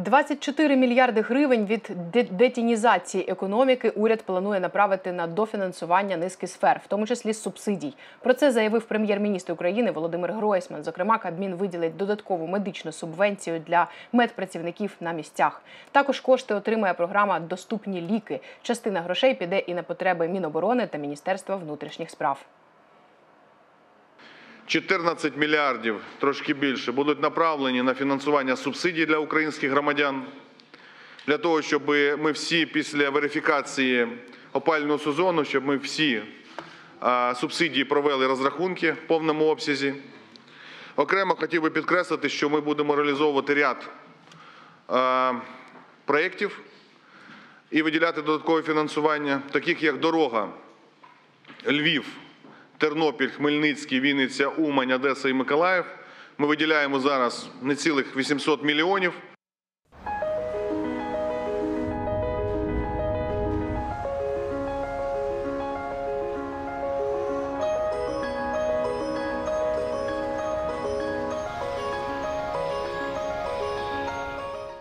24 мільярди гривень від детінізації економіки уряд планує направити на дофінансування низки сфер, в тому числі субсидій. Про це заявив прем'єр-міністр України Володимир Гройсман. Зокрема, Кабмін виділить додаткову медичну субвенцію для медпрацівників на місцях. Також кошти отримає програма Доступні ліки. Частина грошей піде і на потреби Міноборони та Міністерства внутрішніх справ. 14 мільярдів, трошки більше, будуть направлені на фінансування субсидій для українських громадян, для того, щоб ми всі після верифікації опального сезону, щоб ми всі субсидії провели розрахунки в повному обсязі. Окремо хотів би підкреслити, що ми будемо реалізовувати ряд проєктів і виділяти додаткове фінансування, таких як дорога Львів, Тернопіль, Хмельницький, Вінниця, Умань, Одеса і Миколаїв. Ми виділяємо зараз не цілих 800 мільйонів.